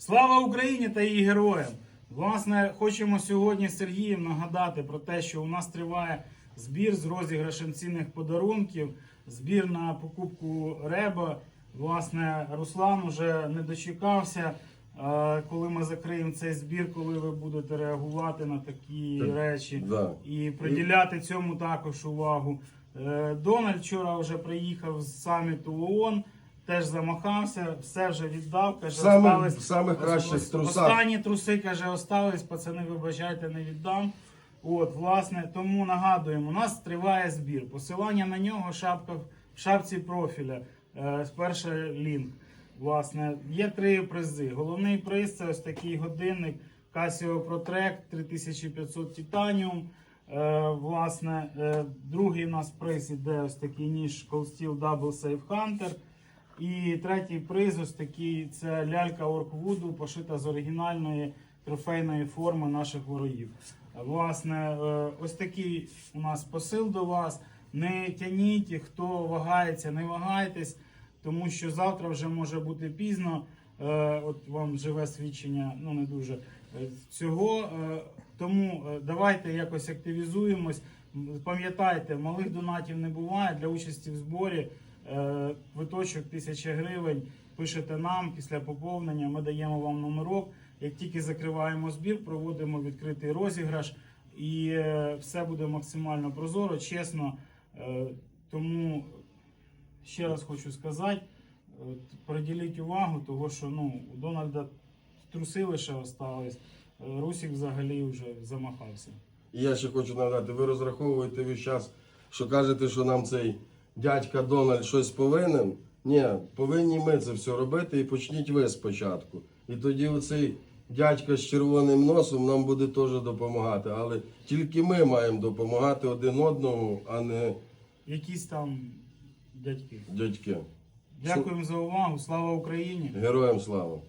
Слава Україні та її героям! Власне, хочемо сьогодні з Сергієм нагадати про те, що у нас триває збір з розіграшем цінних подарунків, збір на покупку реба. Власне, Руслан уже не дочекався, е, коли ми закриємо цей збір, коли ви будете реагувати на такі речі да. і приділяти цьому також увагу. Е, Дональд вчора вже приїхав з саміту ООН, теж замахався, все вже віддав. Каже, Саме- остались- в самих кращих ос- трусах. Останні труси, каже, остались, пацани, вибачайте, не віддам. От, власне, тому нагадуємо, у нас триває збір. Посилання на нього шапка в шапці профіля. Е, перший лінк. Власне, є три призи. Головний приз це ось такий годинник Casio ProTrack 3500 Titanium. Е, власне, е, другий у нас приз іде ось такий ніж Cold Steel Double Safe Hunter. І третій приз ось такий це лялька Орквуду, пошита з оригінальної трофейної форми наших ворогів. Власне, е, ось такий у нас посил до вас. Не тяніть, хто вагається, не вагайтесь, тому що завтра вже може бути пізно. Е, От вам живе свідчення, ну не дуже е, цього. Тому давайте якось активізуємось. Пам'ятайте, малих донатів не буває для участі в зборі. Е, Квиточок 1000 гривень. Пишете нам після поповнення. Ми даємо вам номерок. Як тільки закриваємо збір, проводимо відкритий розіграш, і е, все буде максимально прозоро, чесно. Е, Тому ще раз хочу сказати, е, приділіть увагу, того що ну, у Дональда труси лише остались. Е, Русік взагалі вже замахався. Я ще хочу нагадати, ви розраховуєте весь час, що кажете, що нам цей дядька Дональд щось повинен. Ні, повинні ми це все робити і почніть ви спочатку. І тоді оцей дядька з червоним носом нам буде теж допомагати. Але тільки ми маємо допомагати один одному, а не Якісь там дядьки. дядьки. Дякуємо за увагу. Слава Україні! Героям слава!